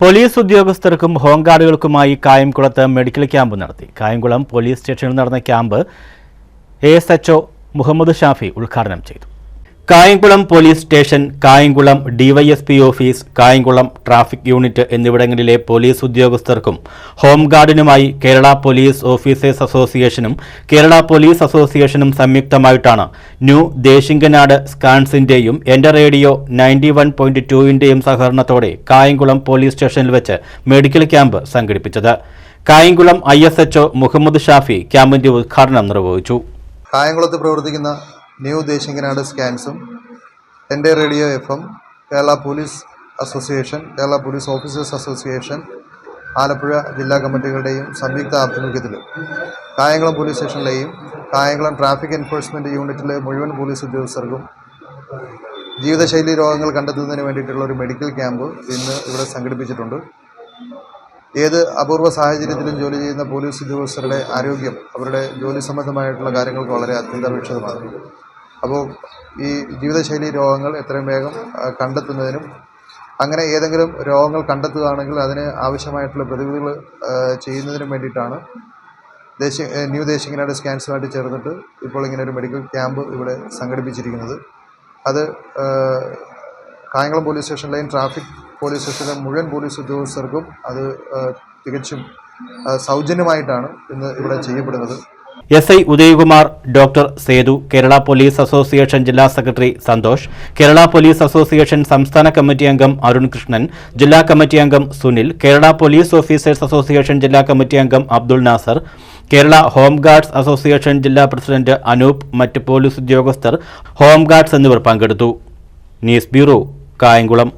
Police ഉദ്യോഗസ്ഥർക്കും ഹോംഗാർഡുകൾക്കുമായി കായംകുളത്ത് medical camp നടത്തി. കായംകുളം പോലീസ് സ്റ്റേഷനിൽ നടന്ന camp A S H Muhammad Shafi ഉദ്ഘാടനം ചെയ്തു. Kayamkulam police station Kayamkulam DYSP office Kayamkulam traffic unit എന്നിവിടങ്ങളിലെ പോലീസ് ഉദ്യോഗസ്ഥർക്കും ഹോംഗാർഡിനുമായി കേരള പോലീസ് ഓഫീസേഴ്സ് അസോസിയേഷനും കേരള പോലീസ് അസോസിയേഷനും സംയുക്തമായിട്ടാണ് ന്യൂ ദേശിംഗനാട് സ്കാൻസിന്റെയും എന്റെ റേഡിയോ നയന്റി വൺ പോയിന്റ് സഹകരണത്തോടെ കായംകുളം പോലീസ് സ്റ്റേഷനിൽ വെച്ച് മെഡിക്കൽ ക്യാമ്പ് സംഘടിപ്പിച്ചത്. Kayamkulam I S HO Muhammad Shafi ക്യാമ്പിന്റെ ഉദ്ഘാടനം നിർവഹിച്ചു. കായംകുളത്ത് പ്രവർത്തിക്കുന്ന ന്യൂ ദേശിംഗനാട് സ്കാൻസും എന്റെ radio F M Kerala police association Kerala police officers association Alappuzha ജില്ലാ കമ്മിറ്റികളുടെയും സംയുക്ത ആഭിമുഖ്യത്തിൽ കായംകുളം പോലീസ് സ്റ്റേഷനിലെയും കായംകുളം ട്രാഫിക് എൻഫോഴ്സ്മെന്റ് യൂണിറ്റിലെ മുഴുവൻ പോലീസ് ഉദ്യോഗസ്ഥർക്കും ജീവിതശൈലി രോഗങ്ങൾ കണ്ടെത്തുന്നതിന് വേണ്ടിയിട്ടുള്ള ഒരു മെഡിക്കൽ ക്യാമ്പ് ഇന്ന് ഇവിടെ സംഘടിപ്പിച്ചിട്ടുണ്ട്. ഏത് അപൂർവ സാഹചര്യത്തിലും ജോലി ചെയ്യുന്ന പോലീസ് ഉദ്യോഗസ്ഥരുടെ ആരോഗ്യം അവരുടെ ജോലി സംബന്ധമായിട്ടുള്ള കാര്യങ്ങൾക്ക് വളരെ അത്യന്താപേക്ഷിതമാണ്. അപ്പോൾ ഈ ജീവിതശൈലി രോഗങ്ങൾ എത്രയും വേഗം കണ്ടെത്തുന്നതിനും അങ്ങനെ ഏതെങ്കിലും രോഗങ്ങൾ കണ്ടെത്തുകയാണെങ്കിൽ അതിന് ആവശ്യമായിട്ടുള്ള പ്രതിവിധികൾ ചെയ്യുന്നതിനും വേണ്ടിയിട്ടാണ് ദേശീയ ന്യൂ ദേശിംഗനാട് സ്കാൻസുമായിട്ട് ചേർന്നിട്ട് ഇപ്പോൾ ഇങ്ങനെ ഒരു മെഡിക്കൽ ക്യാമ്പ് ഇവിടെ സംഘടിപ്പിച്ചിരിക്കുന്നത്. അത് കായംകുളം പോലീസ് സ്റ്റേഷനിലെയും ട്രാഫിക് പോലീസ് സ്റ്റേഷനിലെ മുഴുവൻ പോലീസ് ഉദ്യോഗസ്ഥർക്കും അത് തികച്ചും സൗജന്യമായിട്ടാണ് ഇന്ന് ഇവിടെ ചെയ്യപ്പെടുന്നത്. S I Udayakumar doctor Sethu Kerala police association ജില്ലാ secretary Santhosh Kerala police association സംസ്ഥാന കമ്മിറ്റി അംഗം അരുൺ കൃഷ്ണൻ ജില്ലാ കമ്മിറ്റി അംഗം Sunil Kerala police officers association ജില്ലാ കമ്മിറ്റി അംഗം Abdul Nasar Kerala home guards association ജില്ലാ പ്രസിഡന്റ് അനൂപ് മറ്റ് പോലീസ് ഉദ്യോഗസ്ഥർ ഹോം ഗാർഡ്സ് എന്നിവർ പങ്കെടുത്തു. News bureau Kayamkulam.